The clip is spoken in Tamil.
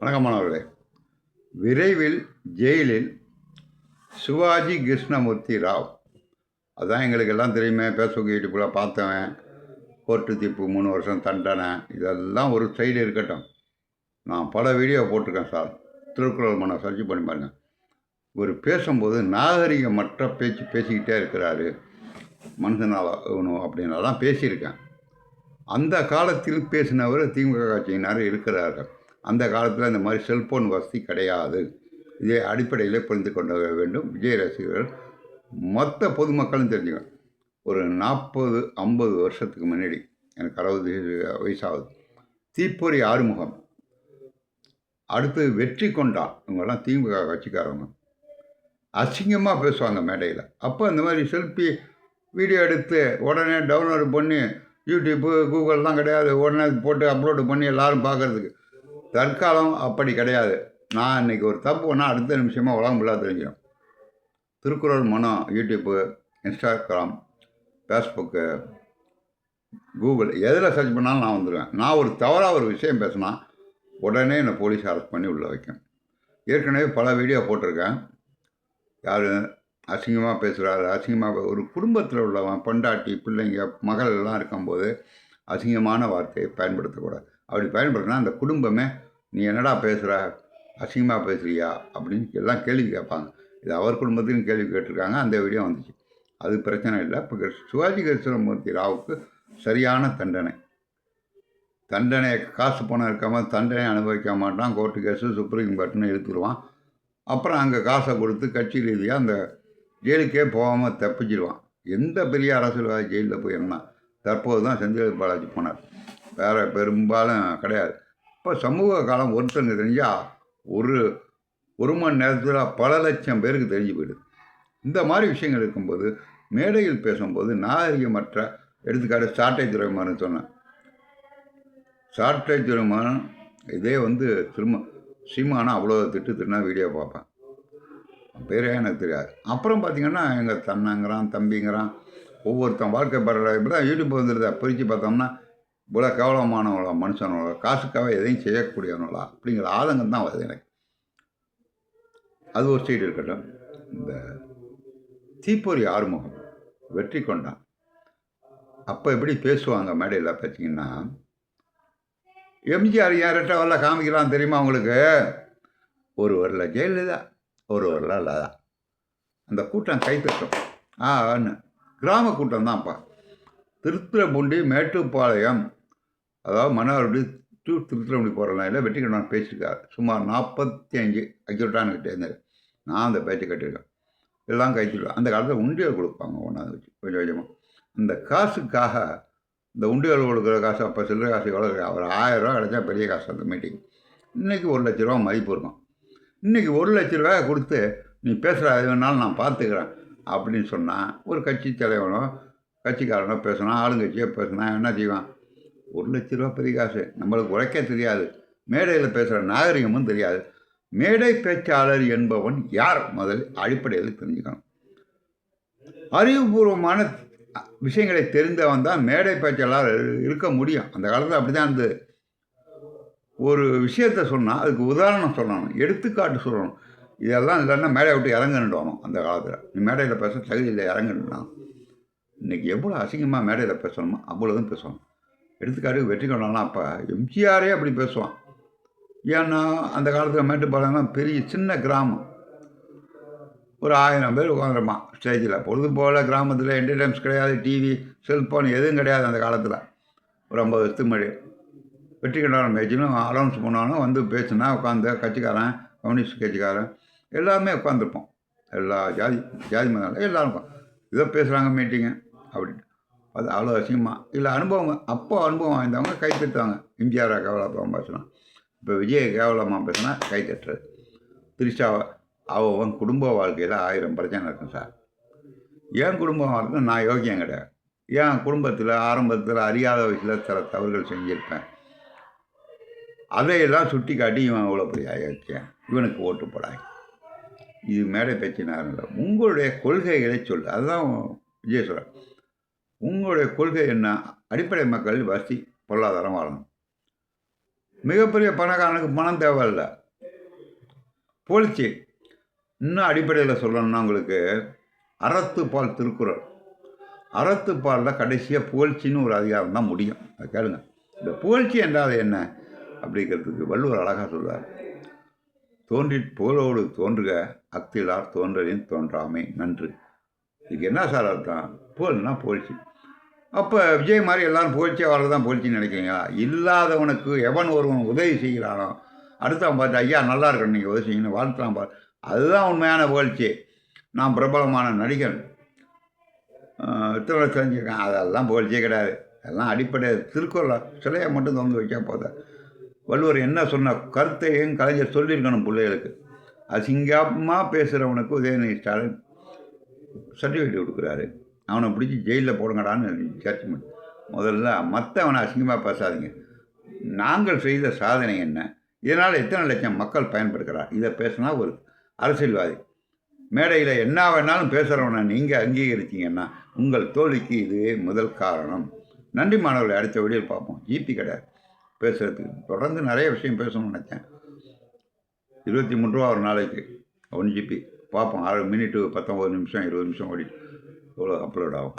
வணக்கம் மாணவர்களே விரைவில் ஜெயிலில் சிவாஜி கிருஷ்ணமூர்த்தி ராவ். அதான் எங்களுக்கு எல்லாம் தெரியுமே பேஸ்புக் யூடியூப்பில் பார்த்தவன் கோர்ட்டு தீர்ப்பு மூணு வருஷம் தண்டனை இதெல்லாம் ஒரு சைடு இருக்கட்டும். நான் பல வீடியோ போட்டிருக்கேன் சார். திருக்குறள் மனம் சர்ச் பண்ணி பாருங்க. இவர் பேசும்போது நாகரிகமற்ற பேச்சு பேசிக்கிட்டே இருக்கிறாரு. மனுஷனால் அப்படின்னாலாம் பேசியிருக்கேன். அந்த காலத்தில் பேசினவர் திமுக கட்சியினர் இருக்கிறார்கள். அந்த காலத்தில் இந்த மாதிரி செல்ஃபோன் வசதி கிடையாது. இதை அடிப்படையில் புரிந்து கொள்ள வேண்டும். விஜய் ரசிகர்கள் மொத்த பொதுமக்களும் தெரிஞ்சுக்கணும். ஒரு நாற்பது ஐம்பது வருஷத்துக்கு முன்னாடி எனக்கு அறுபது வயசாகுது. தீப்பொறி ஆறுமுகம். அடுத்து வெற்றி கொண்டான் இவங்கெல்லாம் திமுக கட்சிக்காரங்க அசிங்கமாக பேசுவாங்க மேடையில். அப்போ இந்த மாதிரி செல்ஃபி வீடியோ எடுத்து உடனே டவுன்லோடு பண்ணி யூடியூப்பு கூகுள்லாம் கிடையாது. உடனே போட்டு அப்லோடு பண்ணி எல்லோரும் பார்க்குறதுக்கு. தற்காலம் அப்படி கிடையாது. நான் இன்றைக்கி ஒரு தப்பு பண்ணால் அடுத்த நிமிஷமாக உலகம் ஃபுல்லாக தெரிஞ்சிடும் திருக்குறள் மனம் யூடியூப்பு இன்ஸ்டாகிராம் ஃபேஸ்புக்கு கூகுள் எதில் சர்ச் பண்ணாலும் நான் வந்துடுவேன் நான் ஒரு தவறாக ஒரு விஷயம் பேசினா உடனே என்னை போலீஸ் அரெஸ்ட் பண்ணி உள்ளே வைக்கும். ஏற்கனவே பல வீடியோ போட்டிருக்கேன். யார் அசிங்கமாக பேசுகிறாரு அசிங்கமாக ஒரு குடும்பத்தில் உள்ளவன் பொண்டாட்டி பிள்ளைங்க மகள் எல்லாம் இருக்கும்போது அசிங்கமான வார்த்தையை பயன்படுத்தக்கூடாது. அப்படி பயன்படுத்தினா அந்த குடும்பமே நீ என்னடா பேசுகிற அசிங்கமாக பேசுகிறியா அப்படின்னு எல்லாம் கேள்வி கேட்பாங்க. இது அவர் குடும்பத்திலும் கேள்வி கேட்டிருக்காங்க. அந்த வீடியோ வந்துச்சு. அது பிரச்சனை இல்லை. இப்போ சிவாஜி கிருஷ்ணமூர்த்தி ராவுக்கு சரியான தண்டனை. தண்டனை காசு பணம் இருக்காமல் தண்டனை அனுபவிக்க மாட்டான். கோர்ட்டு கேஸு சுப்ரீம் கோர்ட்டுன்னு எழுத்துருவான் அப்புறம் அங்கே காசை கொடுத்து கட்சி ரீதியாக அந்த ஜெயிலுக்கே போகாமல் தப்பிச்சிடுவான் எந்த பெரிய அரசியல்வாதி ஜெயிலில் போயிருந்தான் தற்போது தான் செந்தில் பாலாஜி போனார். வேறு பெரும்பாலும் கிடையாது. இப்போ சமூக காலம் ஒருத்தங்க தெரிஞ்சால் ஒரு ஒரு மணி நேரத்தில் பல லட்சம் பேருக்கு தெரிஞ்சு போயிடுது. இந்த மாதிரி விஷயங்கள் இருக்கும்போது மேடையில் பேசும்போது நாகரிகமற்ற எடுத்துக்காட்டு சாட்டை துறைமான்னு சொன்னேன். சாட்டை துறைமான இதே வந்து திரும்ப சீமானா அவ்வளோ திட்டு திட்டுனா வீடியோ பார்ப்பேன். பேரே எனக்கு தெரியாது. அப்புறம் பார்த்திங்கன்னா எங்கள் தன்னங்கிறான் தம்பிங்கிறான் ஒவ்வொருத்தன் வாழ்க்கை படுற இப்படி தான் யூடியூப் வந்துடுதா பிரித்து பார்த்தோம்னா இவ்வளோ கேவலமானவங்களா மனுஷனவங்களா காசுக்காக எதையும் செய்யக்கூடியவங்களா அப்படிங்கிற ஆதங்கம் தான் வருது எனக்கு. அது ஒரு சைடு இருக்கட்டும். இந்த தீப்பொறி ஆறுமுகம் வெற்றி கொண்டான். அப்போ எப்படி பேசுவாங்க மேடையில் பார்த்தீங்கன்னா எம்ஜிஆர் யார்கிட்ட வரல காமிக்கலாம் தெரியுமா உங்களுக்கு? ஒரு வரல ஜெயலலிதா ஒரு வரல லதா. அந்த கூட்டம் கைத்தட்டும் ஆன்னு. கிராம கூட்டம் தான்ப்பா திருத்துறைப்பூண்டி மேட்டுப்பாளையம் அதாவது மன்னார்குடி திருத்தல திருத்துறைப்பூண்டி போகிற இல்லை வெற்றி கண்ணன் பேசியிருக்காரு. சுமார் நாற்பத்தி அஞ்சு அக்யூட்டான்னு கிட்டே நான் அந்த பேச்சை கட்டியிருக்கேன் எல்லாம் கைத்திடுவேன் அந்த காலத்தில் உண்டியல் கொடுப்பாங்க ஒன்றாவது வச்சு கொஞ்சம் கொஞ்சமாக அந்த காசுக்காக இந்த உண்டியல் கொடுக்குற காசு அப்போ சில்லற காசு எவ்வளோ ஒரு ஆயிரரூவா கிடச்சா பெரிய காசு அந்த மீட்டிங் இன்றைக்கி ஒரு லட்ச ரூபா மதிப்பு இருக்கும். இன்றைக்கி ஒரு லட்ச ரூபாய் கொடுத்து நீ பேசுகிற அது வேணாலும் நான் பார்த்துக்கிறேன் அப்படின்னு சொன்னால் ஒரு கட்சி தலைவனோ கட்சிக்காரனோ பேசினா ஆளுங்கட்சியோ பேசினா என்ன செய்வான்? ஒரு லட்ச ரூபா பெரிய காசு. நம்மளுக்கு உழைக்க தெரியாது. மேடையில் பேசுகிற நாகரிகமும் தெரியாது. மேடை பேச்சாளர் என்பவன் யார்? முதல் அடிப்படையில் தெரிஞ்சுக்கணும். அறிவுபூர்வமான விஷயங்களை தெரிந்தவன் தான் மேடை பேச்சாளர் இருக்க முடியும். அந்த காலத்தில் அப்படி தான் இருந்தது. ஒரு விஷயத்த சொன்னால் அதுக்கு உதாரணம் சொல்லணும் எடுத்துக்காட்டு சொல்லணும். இதெல்லாம் இல்லைன்னா மேடை விட்டு இறங்கணுன்னு அந்த காலத்தில். நீ மேடையில் பேச தகுதியில் இறங்கணுன்னா இன்றைக்கி எவ்வளோ அசிங்கமாக மேடையில் பேசணுமோ அவ்வளோதான் பேசணும். எடுத்துக்காட்டுக்கு வெற்றி கொண்டாலாம் அப்போ எம்ஜிஆரே அப்படி பேசுவான். ஏன்னா அந்த காலத்தில் மேட்டுப்பாளையம் பெரிய சின்ன கிராமம். ஒரு ஆயிரம் பேர் உட்காந்துருப்பான் ஸ்டேஜில். பொழுது போல் கிராமத்தில் என்டர்டைன்ஸ் கிடையாது டிவி செல்ஃபோன் எதுவும் கிடையாது அந்த காலத்தில். ஒரு ஐம்பது வருஷத்துக்கு முன்னாடி. வெற்றி கண்டாரம் பேச்சுன்னு அலௌன்ஸ் பண்ணாலும் வந்து பேசுனா உட்காந்து கட்சிக்காரன் கம்யூனிஸ்ட் கட்சிக்காரன் எல்லாமே உட்காந்துருப்போம் எல்லா ஜாதி ஜாதி மதம் எல்லாருக்கும் இதோ பேசுகிறாங்க மீட்டிங்கு அப்படின்ட்டு. அது அவ்வளோ அசிங்கமாக இல்லை அனுபவம் அப்போ அனுபவம் வாய்ந்தவங்க கை தட்டுவாங்க. எம்ஜிஆரை கேவலமாக பேசினா. இப்போ விஜய் கேவலமாக பேசினா கை தட்டுறது. திரிஷாவை அவன் குடும்ப வாழ்க்கையில் ஆயிரம் பிரச்சனை இருக்கும் சார். என் குடும்பம் வாழ்க்கை? நான் யோக்கியம் கிடையாது. என் குடும்பத்தில் ஆரம்பத்தில் அறியாத வயசில் சில தவறுகள் செஞ்சுருப்பேன். அதையெல்லாம் சுட்டி காட்டி இவன் அவ்வளோ பெரிய ஆயிருக்கேன் இவனுக்கு ஓட்டு போடாய் இது மேடை பேச்சினார் இல்லை. உங்களுடைய கொள்கைகளை சொல்லு. அதுதான் விஜய் சொல்கிறேன் உங்களுடைய கொள்கை என்ன? அடிப்படை மக்கள் வசதி பொருளாதாரம் வாழணும். மிகப்பெரிய பணக்காரனுக்கு பணம் தேவையில்ல. போலிச்சு இன்னும் அடிப்படையில் சொல்லணும்னா உங்களுக்கு அறத்துப்பால் திருக்குறள். அறத்துப்பாலில் கடைசியாக புகழ்ச்சின்னு ஒரு அதிகாரம் தான் முடியும். அதை கேளுங்க. இந்த புகழ்ச்சி என்றால் என்ன? அப்படிங்கிறதுக்கு வள்ளுவர் அழகாக சொல்வார் தோன்றி புகழோடு தோன்றுக அக்திலார் தோன்றலின் தோன்றாமை நன்று. இதுக்கு என்ன சார் அர்த்தம்? புகழ்னா புகழ்ச்சி. அப்போ விஜய் மாதிரி எல்லாரும் புகழ்ச்சி அவரை தான் புகழ்ச்சின்னு நினைக்கிறீங்களா? இல்லாதவனுக்கு எவன் ஒருவன் உதவி செய்கிறானோ அடுத்தவன் பார்த்து ஐயா நல்லா இருக்கணும் நீங்கள் உதவி செய்யணும் வாழ்த்துலாம் பார். அதுதான் உண்மையான புகழ்ச்சி. நான் பிரபலமான நடிகன். ஆஹ் இத்தனை செஞ்சுருக்கேன் அதெல்லாம் புகழ்ச்சியே கிடையாது. எல்லாம் அடிப்படை திருக்குறள்? சிலையை மட்டும் தொங்க வைக்கா போதும் வள்ளுவர் என்ன சொன்ன கருத்தையும் கலைஞர் சொல்லியிருக்கணும் பிள்ளைகளுக்கு. அசிங்கமாக பேசுகிறவனுக்கு உதயநிதி ஸ்டாலின் சர்டிஃபிகேட் கொடுக்குறாரு. அவனை பிடிச்சி ஜெயிலில் போடுங்கடான்னு ஜட்ஜ்மெண்ட் முதல்ல மற்றவனை அசிங்கமாக பேசாதீங்க. நாங்கள் செய்த சாதனை என்ன? இதனால் எத்தனை லட்சம் மக்கள் பயன்படுகிறார்? இதை பேசினா ஒரு அரசியல்வாதி. மேடையில் என்ன வேணாலும் பேசுகிறவனை நீங்கள் அங்கீகரித்தீங்கன்னா உங்கள் தோல்விக்கு இதுவே முதல் காரணம். நன்றி மாணவர்களை அடுத்த வீடியோவில் பார்ப்போம். ஜிபி கடை பேசுகிறதுக்கு தொடர்ந்து நிறைய விஷயம் பேசணும்னு நினச்சேன். இருபத்தி மூணு ரூபா ஒரு நாளைக்கு. One GB. பார்ப்போம். ஆறு மினிட்டு பத்தொம்பது நிமிஷம் இருபது நிமிஷம் ஓடி எவ்வளோ அப்லோட் ஆகும்